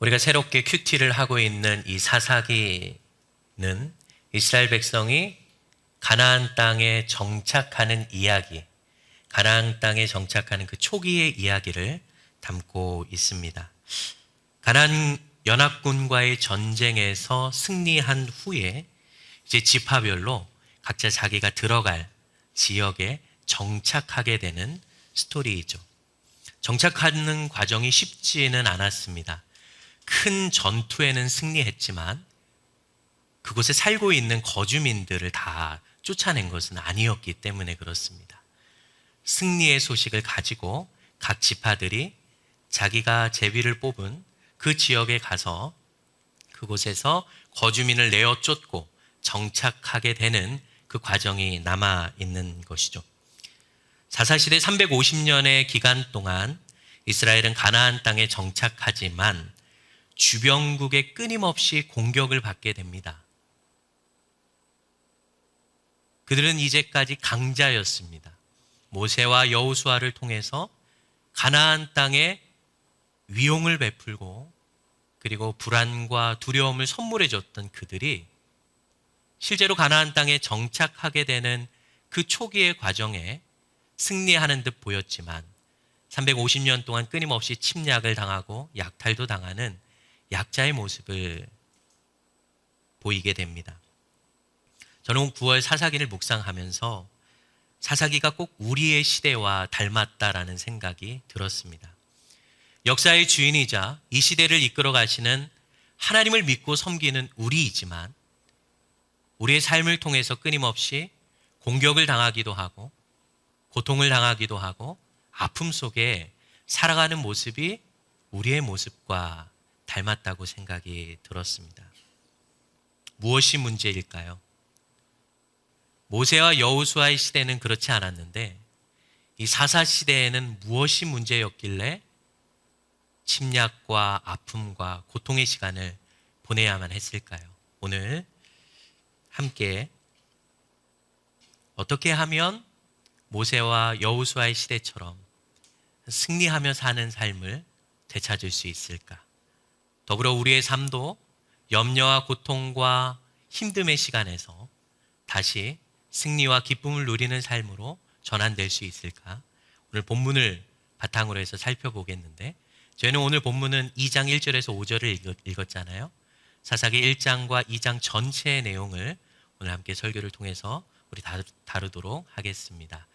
우리가 새롭게 큐티를 하고 있는 이 사사기는 이스라엘 백성이 가나안 땅에 정착하는 이야기, 가나안 땅에 정착하는 그 초기의 이야기를 담고 있습니다. 가나안 연합군과의 전쟁에서 승리한 후에 이제 지파별로 각자 자기가 들어갈 지역에 정착하게 되는 스토리이죠. 정착하는 과정이 쉽지는 않았습니다. 큰 전투에는 승리했지만 그곳에 살고 있는 거주민들을 다 쫓아낸 것은 아니었기 때문에 그렇습니다. 승리의 소식을 가지고 각 지파들이 자기가 제비를 뽑은 그 지역에 가서 그곳에서 거주민을 내어 쫓고 정착하게 되는 그 과정이 남아 있는 것이죠. 사사시대 350년의 기간 동안 이스라엘은 가나안 땅에 정착하지만 주변국의 끊임없이 공격을 받게 됩니다. 그들은 이제까지 강자였습니다. 모세와 여우수아를 통해서 가나안 땅에 위용을 베풀고 그리고 불안과 두려움을 선물해 줬던 그들이 실제로 가나안 땅에 정착하게 되는 그 초기의 과정에 승리하는 듯 보였지만 350년 동안 끊임없이 침략을 당하고 약탈도 당하는 약자의 모습을 보이게 됩니다. 저는 9월 사사기를 묵상하면서 사사기가 꼭 우리의 시대와 닮았다라는 생각이 들었습니다. 역사의 주인이자 이 시대를 이끌어 가시는 하나님을 믿고 섬기는 우리이지만 우리의 삶을 통해서 끊임없이 공격을 당하기도 하고 고통을 당하기도 하고 아픔 속에 살아가는 모습이 우리의 모습과 닮았다고 생각이 들었습니다. 무엇이 문제일까요? 모세와 여우수아의 시대는 그렇지 않았는데 이 사사 시대에는 무엇이 문제였길래 침략과 아픔과 고통의 시간을 보내야만 했을까요? 오늘 함께 어떻게 하면 모세와 여우수아의 시대처럼 승리하며 사는 삶을 되찾을 수 있을까? 더불어 우리의 삶도 염려와 고통과 힘듦의 시간에서 다시 승리와 기쁨을 누리는 삶으로 전환될 수 있을까? 오늘 본문을 바탕으로 해서 살펴보겠는데 저희는 오늘 본문은 2장 1절에서 5절을 읽었잖아요. 사사기 1장과 2장 전체의 내용을 오늘 함께 설교를 통해서 우리 다루 도록 하겠습니다.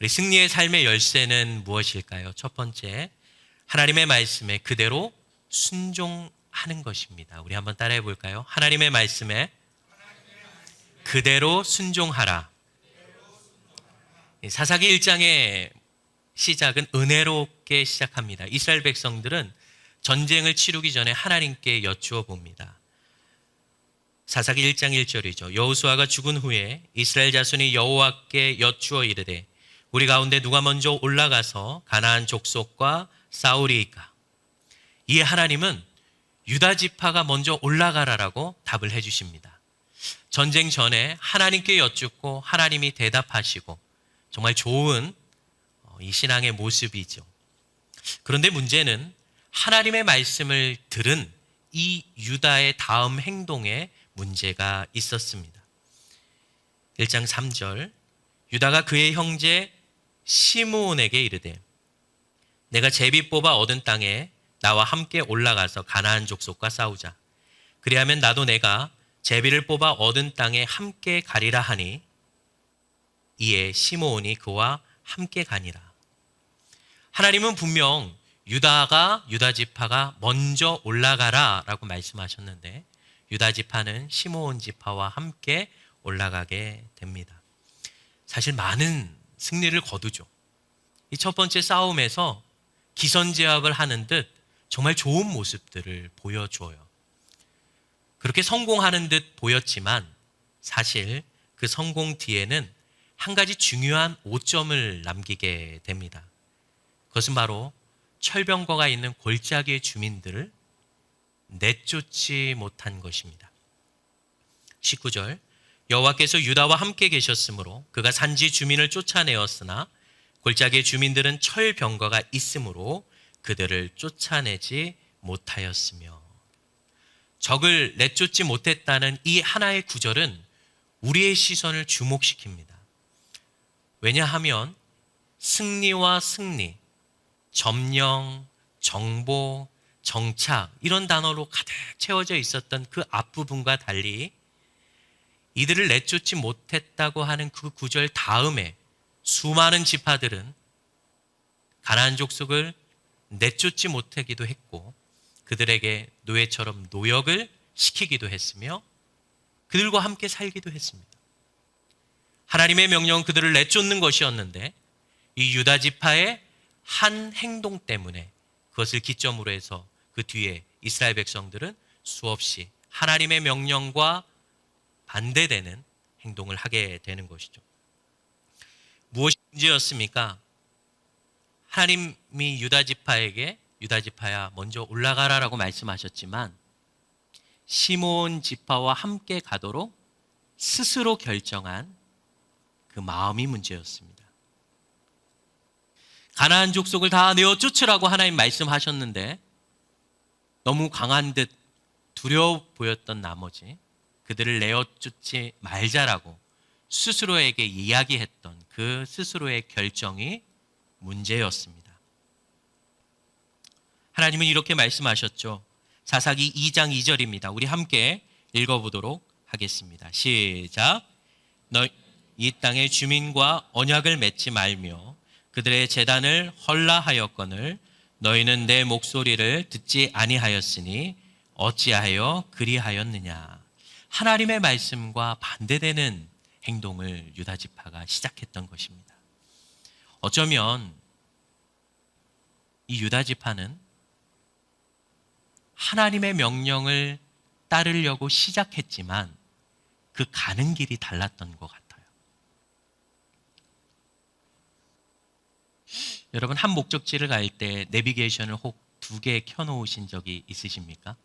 우리 승리의 삶의 열쇠는 무엇일까요? 첫 번째, 하나님의 말씀에 그대로 순종 하는 것입니다. 우리 한번 따라해 볼까요? 하나님의 말씀에 그대로 순종하라. 사사기 1장의 시작은 은혜롭게 시작합니다. 이스라엘 백성들은 전쟁을 치르기 전에 하나님께 여쭈어 봅니다. 사사기 1장 1절이죠. 여호수아가 죽은 후에 이스라엘 자손이 여호와께 여쭈어 이르되 우리 가운데 누가 먼저 올라가서 가나안 족속과 싸우리이까. 이에 하나님은 유다 지파가 먼저 올라가라라고 답을 해 주십니다. 전쟁 전에 하나님께 여쭙고 하나님이 대답하시고 정말 좋은 어, 이 신앙의 모습이죠. 그런데 문제는 하나님의 말씀을 들은 이 유다의 다음 행동에 문제가 있었습니다. 1장 3절 유다가 그의 형제 시므온에게 이르되 내가 제비 뽑아 얻은 땅에 나와 함께 올라가서 가나안 족속과 싸우자. 그리하면 나도 내가 제비를 뽑아 얻은 땅에 함께 가리라 하니 이에 시므온이 그와 함께 가니라. 하나님은 분명 유다가 유다 지파가 먼저 올라가라라고 말씀하셨는데 유다 지파는 시므온 지파와 함께 올라가게 됩니다. 사실 많은 승리를 거두죠. 이 첫 번째 싸움에서 기선제압을 하는 듯 정말 좋은 모습들을 보여주어요. 그렇게 성공하는 듯 보였지만 사실 그 성공 뒤에는 한 가지 중요한 오점을 남기게 됩니다. 그것은 바로 철병거가 있는 골짜기의 주민들을 내쫓지 못한 것입니다. 19절 여호와께서 유다와 함께 계셨으므로 그가 산지 주민을 쫓아내었으나 골짜기의 주민들은 철병거가 있으므로 그들을 쫓아내지 못하였으며 적을 내쫓지 못했다는 이 하나의 구절은 우리의 시선을 주목시킵니다. 왜냐하면 승리와 승리, 점령, 정보, 정착 이런 단어로 가득 채워져 있었던 그 앞부분과 달리 이들을 내쫓지 못했다고 하는 그 구절 다음에 수많은 지파들은 가나안 족속을 내쫓지 못하기도 했고 그들에게 노예처럼 노역을 시키기도 했으며 그들과 함께 살기도 했습니다. 하나님의 명령은 그들을 내쫓는 것이었는데 이 유다 지파의 한 행동 때문에 그것을 기점으로 해서 그 뒤에 이스라엘 백성들은 수없이 하나님의 명령과 반대되는 행동을 하게 되는 것이죠. 무엇이 문제였습니까? 하나님이 유다 지파에게 유다 지파야 먼저 올라가라라고 말씀하셨지만 시몬 지파와 함께 가도록 스스로 결정한 그 마음이 문제였습니다. 가나안 족속을 다 내어 쫓으라고 하나님 말씀하셨는데 너무 강한 듯 두려워 보였던 나머지 그들을 내어 쫓지 말자라고 스스로에게 이야기했던 그 스스로의 결정이 문제였습니다. 하나님은 이렇게 말씀하셨죠. 사사기 2장 2절입니다. 우리 함께 읽어보도록 하겠습니다. 시작. 너이 땅의 주민과 언약을 맺지 말며 그들의 재단을 헐라하였거늘 너희는 내 목소리를 듣지 아니하였으니 어찌하여 그리하였느냐. 하나님의 말씀과 반대되는 행동을 유다 지파가 시작했던 것입니다. 어쩌면 이 유다 지파는 하나님의 명령을 따르려고 시작했지만 그 가는 길이 달랐던 것 같아요. 여러분 한 목적지를 갈 때 내비게이션을 혹 두 개 켜놓으신 적이 있으십니까?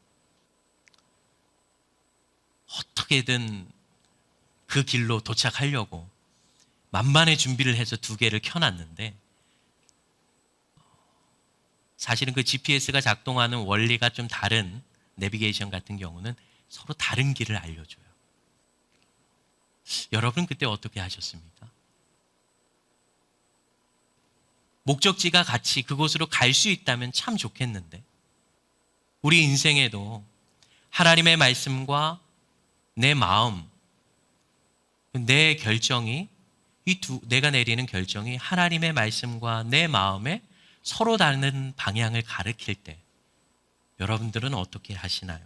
어떻게든 그 길로 도착하려고 만반의 준비를 해서 두 개를 켜놨는데 사실은 그 GPS가 작동하는 원리가 좀 다른 내비게이션 같은 경우는 서로 다른 길을 알려줘요. 여러분 그때 어떻게 하셨습니까? 목적지가 같이 그곳으로 갈 수 있다면 참 좋겠는데 우리 인생에도 하나님의 말씀과 내 마음, 내 결정이 이 두 내가 내리는 결정이 하나님의 말씀과 내 마음에 서로 다른 방향을 가르칠 때 여러분들은 어떻게 하시나요?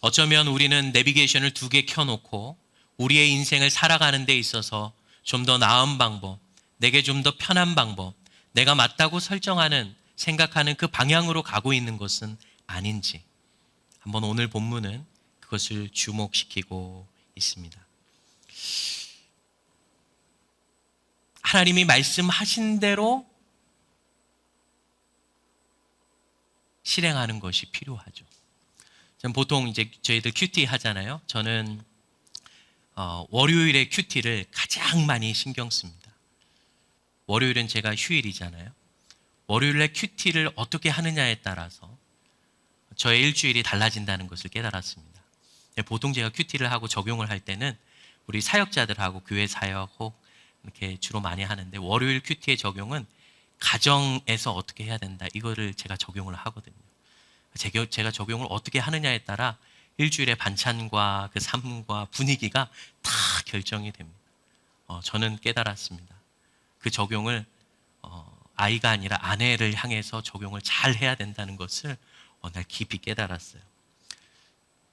어쩌면 우리는 내비게이션을 두 개 켜놓고 우리의 인생을 살아가는 데 있어서 좀 더 나은 방법, 내게 좀 더 편한 방법, 내가 맞다고 설정하는 생각하는 그 방향으로 가고 있는 것은 아닌지 한번 오늘 본문은 그것을 주목시키고 있습니다. 하나님이 말씀하신 대로 실행하는 것이 필요하죠. 보통 이제 저희들 큐티 하잖아요. 저는 어, 월요일에 큐티를 가장 많이 신경 씁니다. 월요일은 제가 휴일이잖아요. 월요일에 큐티를 어떻게 하느냐에 따라서 저의 일주일이 달라진다는 것을 깨달았습니다. 보통 제가 큐티를 하고 적용을 할 때는 우리 사역자들하고 교회 사역 혹 이렇게 주로 많이 하는데 월요일 큐티의 적용은 가정에서 어떻게 해야 된다 이거를 제가 적용을 하거든요. 제가 적용을 어떻게 하느냐에 따라 일주일의 반찬과 그 삶과 분위기가 다 결정이 됩니다. 어, 저는 깨달았습니다. 그 적용을 어, 아이가 아니라 아내를 향해서 적용을 잘 해야 된다는 것을 어, 날 깊이 깨달았어요.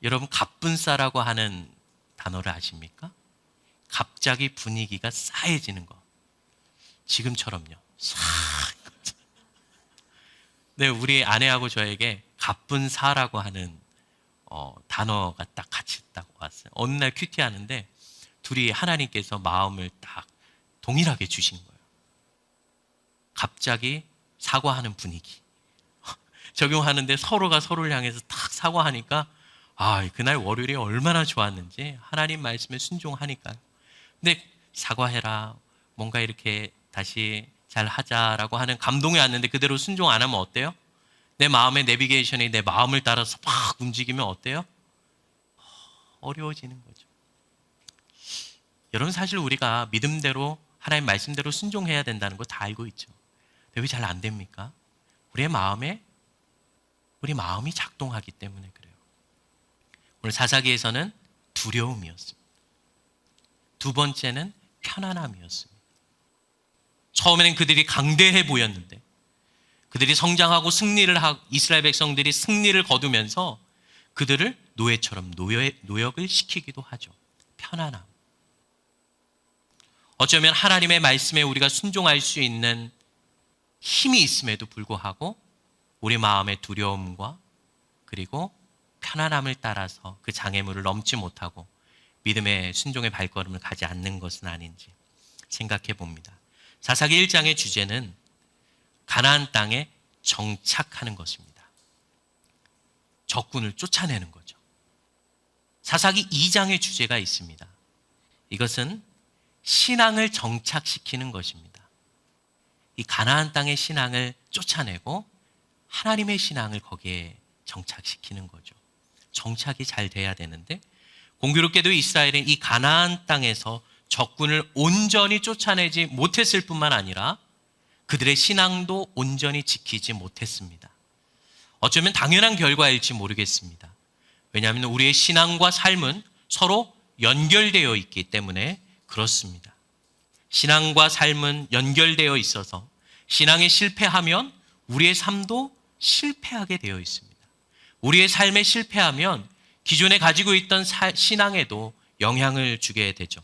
여러분 갑분싸라고 하는 단어를 아십니까? 갑자기 분위기가 싸해지는 거. 지금처럼요. 싹. 네, 우리 아내하고 저에게 갑분사라고 하는 어, 단어가 딱 같이 딱 왔어요. 어느 날 큐티 하는데 둘이 하나님께서 마음을 딱 동일하게 주신 거예요. 갑자기 사과하는 분위기. 적용하는데 서로가 서로를 향해서 딱 사과하니까 아, 그날 월요일이 얼마나 좋았는지 하나님 말씀에 순종하니까. 근데 사과해라. 뭔가 이렇게 다시 잘 하자라고 하는 감동이 왔는데 그대로 순종 안 하면 어때요? 내 마음의 내비게이션이 내 마음을 따라서 막 움직이면 어때요? 어려워지는 거죠. 여러분 사실 우리가 믿음대로 하나님 말씀대로 순종해야 된다는 거 다 알고 있죠. 왜 잘 안 됩니까? 우리의 마음에 우리 마음이 작동하기 때문에 그래요. 오늘 사사기에서는 두려움이었습니다. 두 번째는 편안함이었습니다. 처음에는 그들이 강대해 보였는데 그들이 성장하고 승리를 하 이스라엘 백성들이 승리를 거두면서 그들을 노예처럼 노예, 노역을 시키기도 하죠. 편안함. 어쩌면 하나님의 말씀에 우리가 순종할 수 있는 힘이 있음에도 불구하고 우리 마음의 두려움과 그리고 편안함을 따라서 그 장애물을 넘지 못하고 믿음의 순종의 발걸음을 가지 않는 것은 아닌지 생각해 봅니다. 사사기 1장의 주제는 가나안 땅에 정착하는 것입니다. 적군을 쫓아내는 거죠. 사사기 2장의 주제가 있습니다. 이것은 신앙을 정착시키는 것입니다. 이 가나안 땅의 신앙을 쫓아내고 하나님의 신앙을 거기에 정착시키는 거죠. 정착이 잘 돼야 되는데 공교롭게도 이스라엘은 이 가나안 땅에서 적군을 온전히 쫓아내지 못했을 뿐만 아니라 그들의 신앙도 온전히 지키지 못했습니다. 어쩌면 당연한 결과일지 모르겠습니다. 왜냐하면 우리의 신앙과 삶은 서로 연결되어 있기 때문에 그렇습니다. 신앙과 삶은 연결되어 있어서 신앙에 실패하면 우리의 삶도 실패하게 되어 있습니다. 우리의 삶에 실패하면 기존에 가지고 있던 사- 신앙에도 영향을 주게 되죠.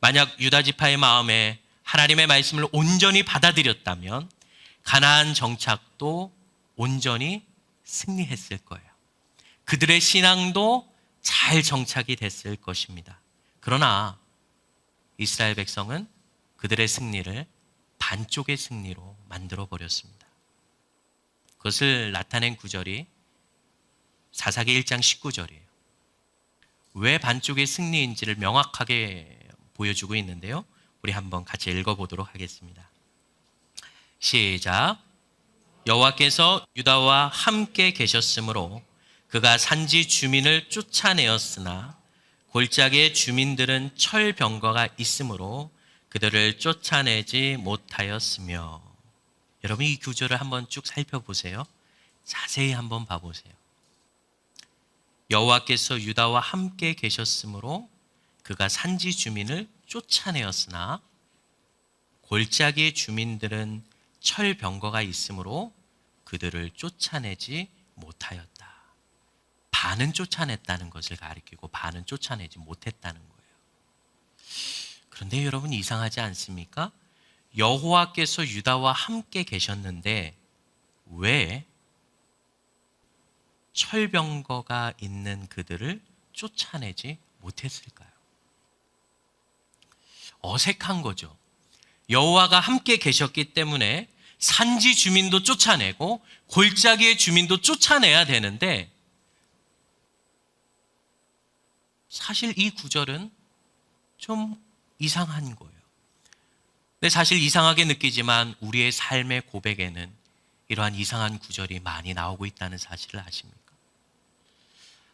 만약 유다 지파의 마음에 하나님의 말씀을 온전히 받아들였다면 가나안 정착도 온전히 승리했을 거예요. 그들의 신앙도 잘 정착이 됐을 것입니다. 그러나 이스라엘 백성은 그들의 승리를 반쪽의 승리로 만들어 버렸습니다. 그것을 나타낸 구절이 사사기 1장 19절이에요. 왜 반쪽의 승리인지를 명확하게 보여주고 있는데요. 우리 한번 같이 읽어보도록 하겠습니다. 시작. 여호와께서 유다와 함께 계셨으므로 그가 산지 주민을 쫓아내었으나 골짜기의 주민들은 철병거가 있으므로 그들을 쫓아내지 못하였으며 여러분 이 구절을 한번 쭉 살펴보세요. 자세히 한번 봐보세요. 여호와께서 유다와 함께 계셨으므로 그가 산지 주민을 쫓아내었으나 골짜기의 주민들은 철병거가 있으므로 그들을 쫓아내지 못하였다. 반은 쫓아냈다는 것을 가리키고 반은 쫓아내지 못했다는 거예요. 그런데 여러분 이상하지 않습니까? 여호와께서 유다와 함께 계셨는데 왜 철병거가 있는 그들을 쫓아내지 못했을까요? 어색한 거죠. 여호와가 함께 계셨기 때문에 산지 주민도 쫓아내고 골짜기의 주민도 쫓아내야 되는데 사실 이 구절은 좀 이상한 거예요. 근데 사실 이상하게 느끼지만 우리의 삶의 고백에는 이러한 이상한 구절이 많이 나오고 있다는 사실을 아십니까?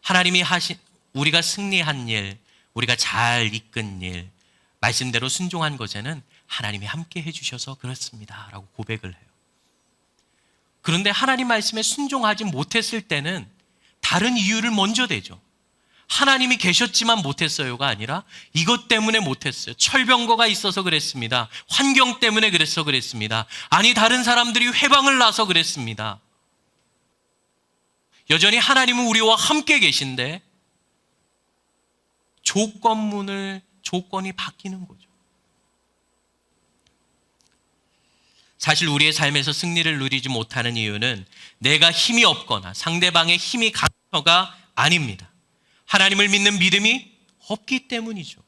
하나님이 하신 우리가 승리한 일, 우리가 잘 이끈 일, 말씀대로 순종한 것에는 하나님이 함께 해주셔서 그렇습니다라고 고백을 해요. 그런데 하나님 말씀에 순종하지 못했을 때는 다른 이유를 먼저 대죠. 하나님이 계셨지만 못했어요가 아니라 이것 때문에 못했어요. 철병거가 있어서 그랬습니다. 환경 때문에 그래서 그랬습니다. 아니 다른 사람들이 회방을 나서 그랬습니다. 여전히 하나님은 우리와 함께 계신데 조건문을 조건이 바뀌는 거죠. 사실 우리의 삶에서 승리를 누리지 못하는 이유는 내가 힘이 없거나 상대방의 힘이 강해서가 아닙니다. 하나님을 믿는 믿음이 없기 때문이죠.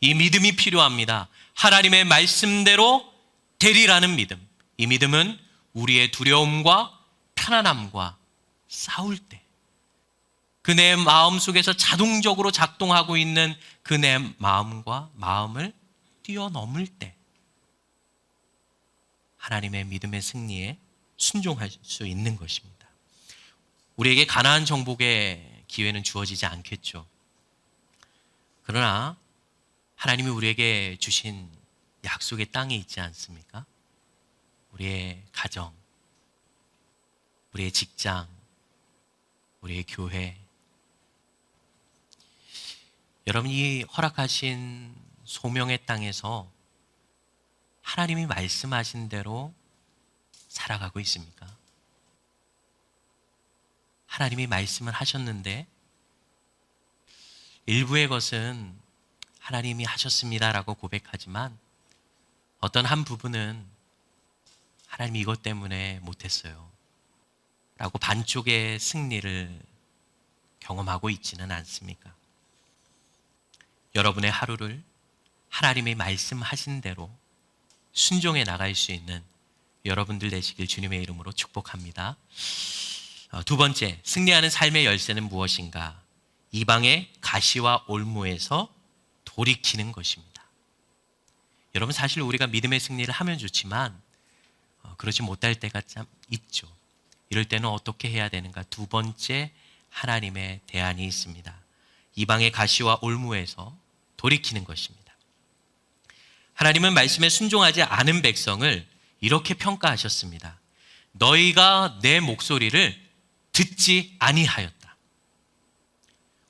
이 믿음이 필요합니다. 하나님의 말씀대로 되리라는 믿음. 이 믿음은 우리의 두려움과 편안함과 싸울 때, 그 내 마음 속에서 자동적으로 작동하고 있는 그 내 마음과 마음을 뛰어넘을 때, 하나님의 믿음의 승리에 순종할 수 있는 것입니다. 우리에게 가나안 정복의 기회는 주어지지 않겠죠. 그러나 하나님이 우리에게 주신 약속의 땅이 있지 않습니까? 우리의 가정, 우리의 직장, 우리의 교회. 여러분이 허락하신 소명의 땅에서 하나님이 말씀하신 대로 살아가고 있습니까? 하나님이 말씀을 하셨는데 일부의 것은 하나님이 하셨습니다라고 고백하지만 어떤 한 부분은 하나님이 이것 때문에 못했어요. 라고 반쪽의 승리를 경험하고 있지는 않습니까? 여러분의 하루를 하나님이 말씀하신 대로 순종해 나갈 수 있는 여러분들 되시길 주님의 이름으로 축복합니다. 어, 두 번째, 승리하는 삶의 열쇠는 무엇인가? 이방의 가시와 올무에서 돌이키는 것입니다. 여러분 사실 우리가 믿음의 승리를 하면 좋지만 어, 그러지 못할 때가 참 있죠. 이럴 때는 어떻게 해야 되는가? 두 번째 하나님의 대안이 있습니다. 이방의 가시와 올무에서 돌이키는 것입니다. 하나님은 말씀에 순종하지 않은 백성을 이렇게 평가하셨습니다. 너희가 내 목소리를 듣지 아니하였다.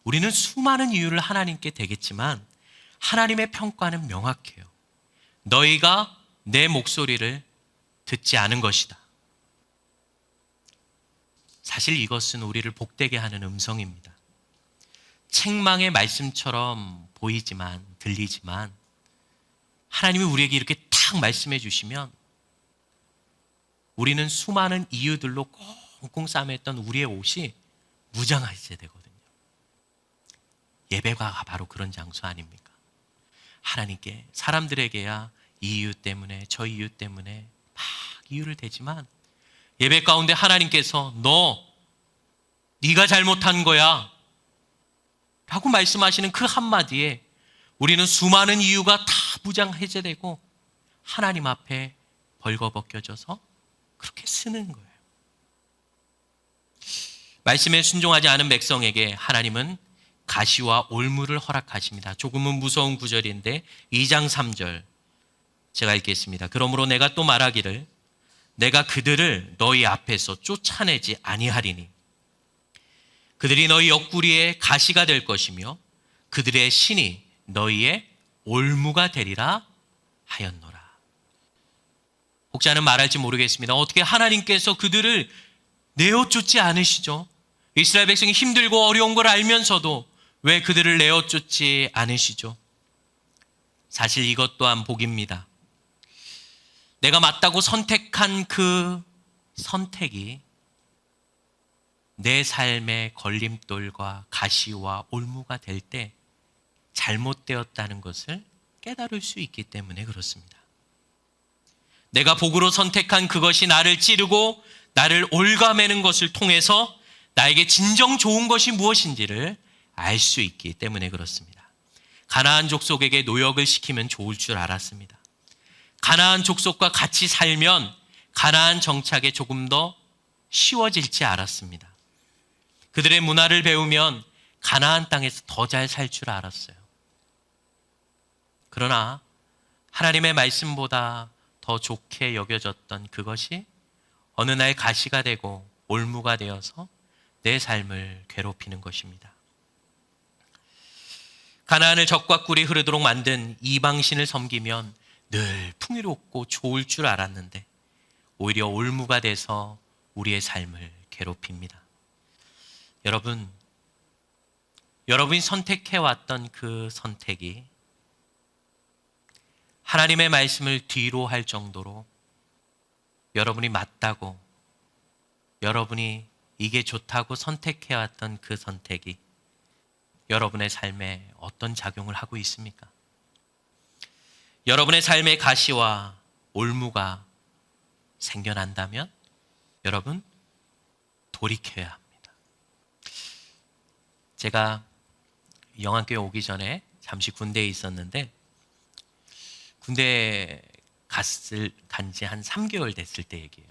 우리는 수많은 이유를 하나님께 대겠지만 하나님의 평가는 명확해요. 너희가 내 목소리를 듣지 않은 것이다. 사실 이것은 우리를 복되게 하는 음성입니다. 책망의 말씀처럼 보이지만, 들리지만, 하나님이 우리에게 이렇게 탁 말씀해 주시면, 우리는 수많은 이유들로 꽁꽁 싸맸던 우리의 옷이 무장하게 되거든요. 예배가 바로 그런 장소 아닙니까? 하나님께, 사람들에게야 이 이유 때문에, 저 이유 때문에 막 이유를 대지만, 예배 가운데 하나님께서 너 네가 잘못한 거야 라고 말씀하시는 그 한마디에 우리는 수많은 이유가 다 무장 해제되고 하나님 앞에 벌거벗겨져서 그렇게 쓰는 거예요. 말씀에 순종하지 않은 백성에게 하나님은 가시와 올무를 허락하십니다. 조금은 무서운 구절인데 2장 3절 제가 읽겠습니다. 그러므로 내가 또 말하기를 내가 그들을 너희 앞에서 쫓아내지 아니하리니 그들이 너희 옆구리에 가시가 될 것이며 그들의 신이 너희의 올무가 되리라 하였노라. 혹자는 말할지 모르겠습니다. 어떻게 하나님께서 그들을 내어 쫓지 않으시죠? 이스라엘 백성이 힘들고 어려운 걸 알면서도 왜 그들을 내어 쫓지 않으시죠? 사실 이것 또한 복입니다. 내가 맞다고 선택한 그 선택이 내 삶의 걸림돌과 가시와 올무가 될 때 잘못되었다는 것을 깨달을 수 있기 때문에 그렇습니다. 내가 복으로 선택한 그것이 나를 찌르고 나를 올가매는 것을 통해서 나에게 진정 좋은 것이 무엇인지를 알 수 있기 때문에 그렇습니다. 가나안 족속에게 노역을 시키면 좋을 줄 알았습니다. 가나안 족속과 같이 살면 가나안 정착에 조금 더 쉬워질지 알았습니다. 그들의 문화를 배우면 가나안 땅에서 더 잘 살 줄 알았어요. 그러나 하나님의 말씀보다 더 좋게 여겨졌던 그것이 어느 날 가시가 되고 올무가 되어서 내 삶을 괴롭히는 것입니다. 가나안을 적과 꿀이 흐르도록 만든 이방신을 섬기면 늘 풍요롭고 좋을 줄 알았는데 오히려 올무가 돼서 우리의 삶을 괴롭힙니다. 여러분, 여러분이 선택해왔던 그 선택이 하나님의 말씀을 뒤로 할 정도로 여러분이 맞다고 여러분이 이게 좋다고 선택해왔던 그 선택이 여러분의 삶에 어떤 작용을 하고 있습니까? 여러분의 삶의 가시와 올무가 생겨난다면 여러분 돌이켜야 합니다. 제가 영안교회 오기 전에 잠시 군대에 있었는데 군대 갔을 간지 한 3개월 됐을 때 얘기예요.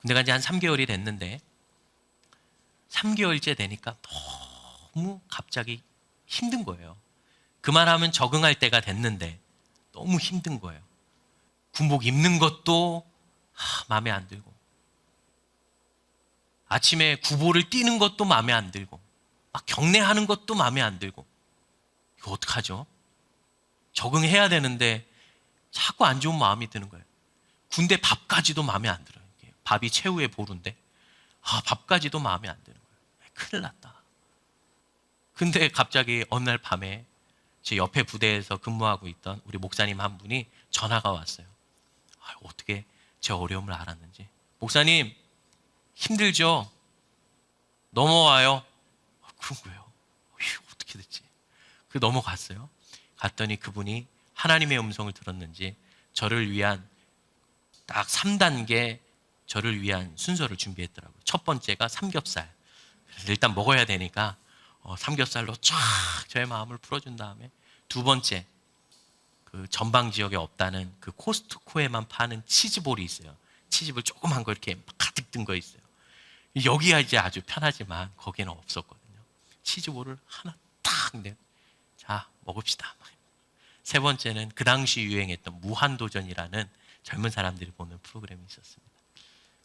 군대 간지 한 3개월이 됐는데 3개월째 되니까 너무 갑자기 힘든 거예요. 그만하면 적응할 때가 됐는데 너무 힘든 거예요. 군복 입는 것도 하, 마음에 안 들고 아침에 구보를 뛰는 것도 마음에 안 들고 막 경례하는 것도 마음에 안 들고 이거 어떡하죠? 적응해야 되는데 자꾸 안 좋은 마음이 드는 거예요. 군대 밥까지도 마음에 안 들어요. 밥이 최후의 보루인데 아 밥까지도 마음에 안 드는 거예요. 큰일 났다. 근데 갑자기 어느 날 밤에 제 옆에 부대에서 근무하고 있던 우리 목사님 한 분이 전화가 왔어요. 아, 어떻게 제 어려움을 알았는지. 목사님 힘들죠? 넘어와요. 아, 그런 거예요. 어휴, 어떻게 됐지? 그 넘어갔어요. 갔더니 그분이 하나님의 음성을 들었는지 저를 위한 딱 3단계 저를 위한 순서를 준비했더라고요. 첫 번째가 삼겹살. 일단 먹어야 되니까 어, 삼겹살로 쫙 저의 마음을 풀어준 다음에 두 번째 그 전방 지역에 없다는 그 코스트코에만 파는 치즈볼이 있어요. 치즈볼 조그만 거 이렇게 가득 든 거 있어요. 여기가 이제 아주 편하지만 거기는 없었거든요. 치즈볼을 하나 딱 내. 자 먹읍시다. 세 번째는 그 당시 유행했던 무한도전이라는 젊은 사람들이 보는 프로그램이 있었습니다.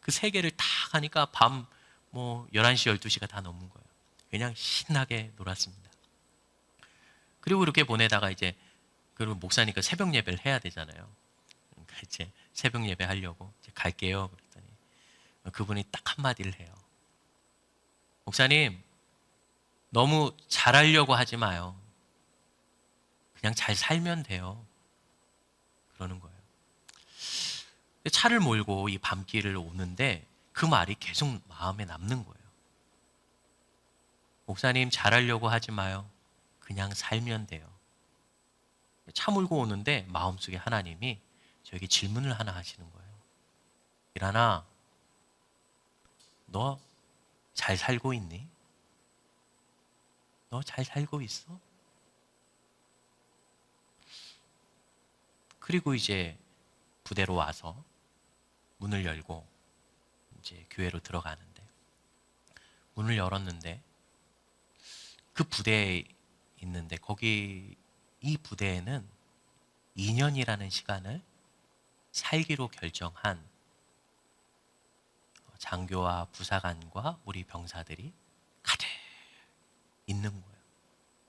그 세 개를 딱 하니까 밤 뭐 11시, 12시가 다 넘은 거예요. 그냥 신나게 놀았습니다. 그리고 이렇게 보내다가 이제 그리고 목사니까 새벽 예배를 해야 되잖아요. 그러니까 이제 새벽 예배 하려고 갈게요. 그랬더니 그분이 딱 한마디를 해요. 목사님, 너무 잘하려고 하지 마요. 그냥 잘 살면 돼요. 그러는 거예요. 차를 몰고 이 밤길을 오는데 그 말이 계속 마음에 남는 거예요. 목사님 잘하려고 하지 마요. 그냥 살면 돼요. 차 몰고 오는데 마음속에 하나님이 저에게 질문을 하나 하시는 거예요. 일하나, 너 잘 살고 있니? 너 잘 살고 있어? 그리고 이제 부대로 와서 문을 열고 이제 교회로 들어가는데 문을 열었는데 그 부대에 있는데 거기 이 부대에는 2년이라는 시간을 살기로 결정한 장교와 부사관과 우리 병사들이 가득 있는 거예요.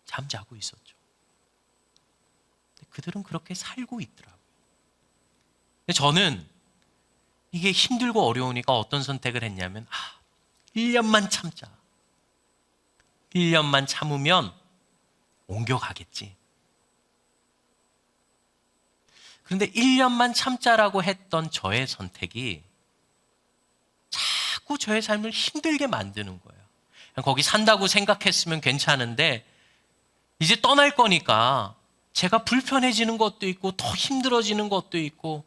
잠자고 있었죠. 그들은 그렇게 살고 있더라고요. 저는 이게 힘들고 어려우니까 어떤 선택을 했냐면, 아, 1년만 참자. 1년만 참으면 옮겨가겠지. 그런데 1년만 참자라고 했던 저의 선택이 자꾸 저의 삶을 힘들게 만드는 거예요. 거기 산다고 생각했으면 괜찮은데 이제 떠날 거니까 제가 불편해지는 것도 있고 더 힘들어지는 것도 있고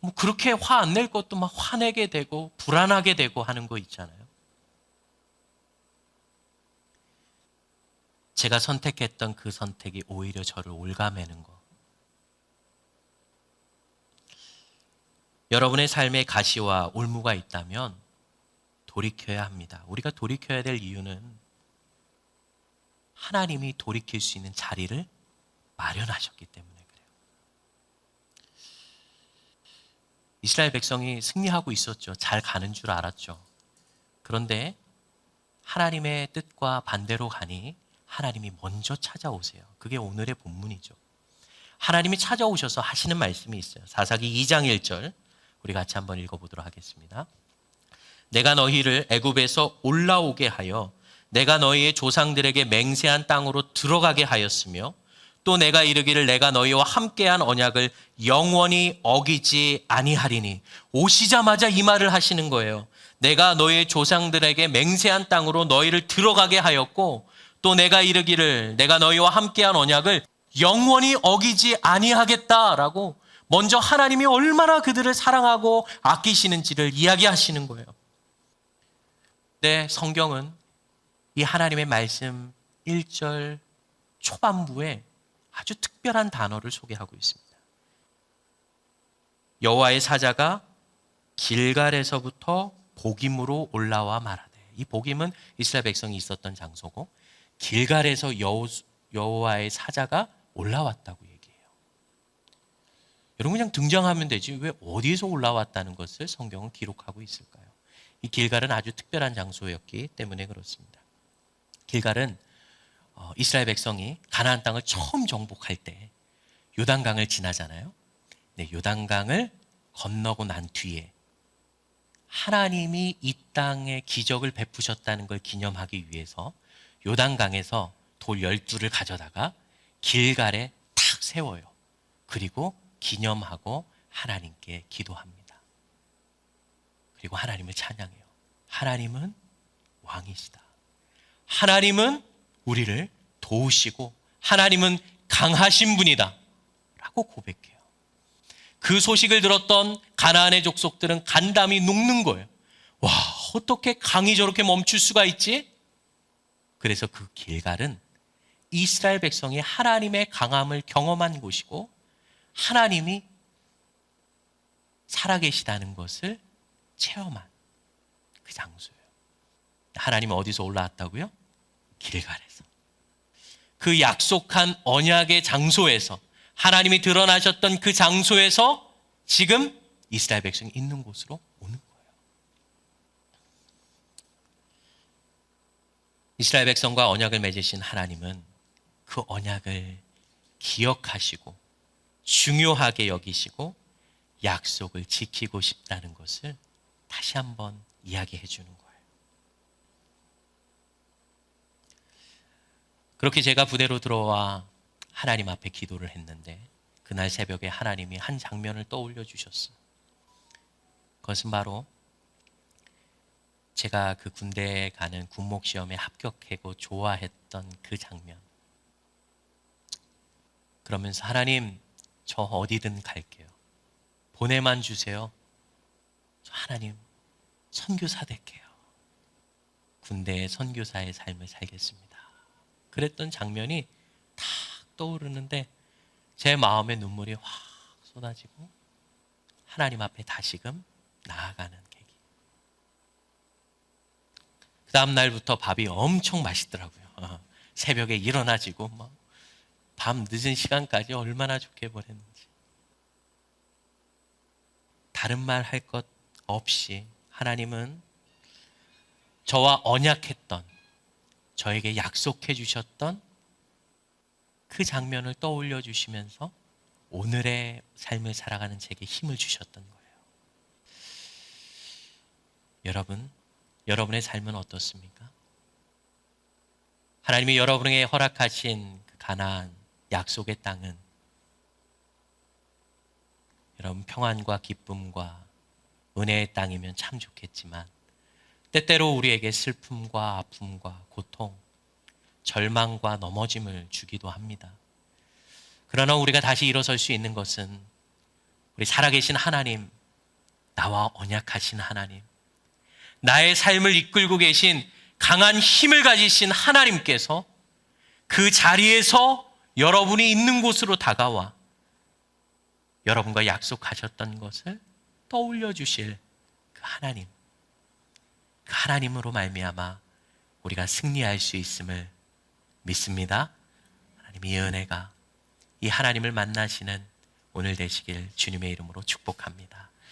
뭐 그렇게 화 안 낼 것도 막 화내게 되고 불안하게 되고 하는 거 있잖아요. 제가 선택했던 그 선택이 오히려 저를 올가매는 거. 여러분의 삶에 가시와 올무가 있다면 돌이켜야 합니다. 우리가 돌이켜야 될 이유는 하나님이 돌이킬 수 있는 자리를 마련하셨기 때문에 그래요. 이스라엘 백성이 승리하고 있었죠. 잘 가는 줄 알았죠. 그런데 하나님의 뜻과 반대로 가니 하나님이 먼저 찾아오세요. 그게 오늘의 본문이죠. 하나님이 찾아오셔서 하시는 말씀이 있어요. 사사기 2장 1절 우리 같이 한번 읽어보도록 하겠습니다. 내가 너희를 애굽에서 올라오게 하여 내가 너희의 조상들에게 맹세한 땅으로 들어가게 하였으며 또 내가 이르기를 내가 너희와 함께한 언약을 영원히 어기지 아니하리니 오시자마자 이 말을 하시는 거예요. 내가 너희의 조상들에게 맹세한 땅으로 너희를 들어가게 하였고 또 내가 이르기를 내가 너희와 함께한 언약을 영원히 어기지 아니하겠다라고 먼저 하나님이 얼마나 그들을 사랑하고 아끼시는지를 이야기하시는 거예요. 네, 성경은 이 하나님의 말씀 1절 초반부에 아주 특별한 단어를 소개하고 있습니다. 여호와의 사자가 길갈에서부터 복임으로 올라와 말하되 이 복임은 이스라엘 백성이 있었던 장소고 길갈에서 여호, 여호와의 사자가 올라왔다고 얘기해요. 여러분 그냥 등장하면 되지 왜 어디에서 올라왔다는 것을 성경은 기록하고 있을까요? 이 길갈은 아주 특별한 장소였기 때문에 그렇습니다. 길갈은 어, 이스라엘 백성이 가나안 땅을 처음 정복할 때 요단강을 지나잖아요. 네, 요단강을 건너고 난 뒤에 하나님이 이 땅에 기적을 베푸셨다는 걸 기념하기 위해서 요단강에서 돌 열두를 가져다가 길갈에 탁 세워요. 그리고 기념하고 하나님께 기도합니다. 그리고 하나님을 찬양해요. 하나님은 왕이시다. 하나님은 우리를 도우시고 하나님은 강하신 분이다. 라고 고백해요. 그 소식을 들었던 가나안의 족속들은 간담이 녹는 거예요. 와, 어떻게 강이 저렇게 멈출 수가 있지? 그래서 그 길갈은 이스라엘 백성이 하나님의 강함을 경험한 곳이고 하나님이 살아계시다는 것을 체험한 그 장소예요. 하나님은 어디서 올라왔다고요? 길갈에서. 그 약속한 언약의 장소에서 하나님이 드러나셨던 그 장소에서 지금 이스라엘 백성이 있는 곳으로 오는 거예요. 이스라엘 백성과 언약을 맺으신 하나님은 그 언약을 기억하시고 중요하게 여기시고 약속을 지키고 싶다는 것을 다시 한번 이야기해 주는 거예요. 그렇게 제가 부대로 들어와 하나님 앞에 기도를 했는데 그날 새벽에 하나님이 한 장면을 떠올려 주셨어요. 그것은 바로 제가 그 군대에 가는 군목 시험에 합격하고 좋아했던 그 장면. 그러면서 하나님 저 어디든 갈게요. 보내만 주세요. 저 하나님 선교사 될게요. 군대의 선교사의 삶을 살겠습니다. 그랬던 장면이 탁 떠오르는데 제 마음에 눈물이 확 쏟아지고 하나님 앞에 다시금 나아가는 계기. 그 다음 날부터 밥이 엄청 맛있더라고요. 어, 새벽에 일어나지고 뭐밤 늦은 시간까지 얼마나 좋게 보냈는지. 다른 말 할 것 없이 하나님은 저와 언약했던 저에게 약속해 주셨던 그 장면을 떠올려 주시면서 오늘의 삶을 살아가는 제게 힘을 주셨던 거예요. 여러분, 여러분의 삶은 어떻습니까? 하나님이 여러분에게 허락하신 그 가나안 약속의 땅은 여러분 평안과 기쁨과 은혜의 땅이면 참 좋겠지만 때때로 우리에게 슬픔과 아픔과 고통, 절망과 넘어짐을 주기도 합니다. 그러나 우리가 다시 일어설 수 있는 것은 우리 살아계신 하나님, 나와 언약하신 하나님, 나의 삶을 이끌고 계신 강한 힘을 가지신 하나님께서 그 자리에서 여러분이 있는 곳으로 다가와 여러분과 약속하셨던 것을 떠올려 주실 그 하나님, 그 하나님으로 말미암아 우리가 승리할 수 있음을 믿습니다. 하나님 이 은혜가 이 하나님을 만나시는 오늘 되시길 주님의 이름으로 축복합니다.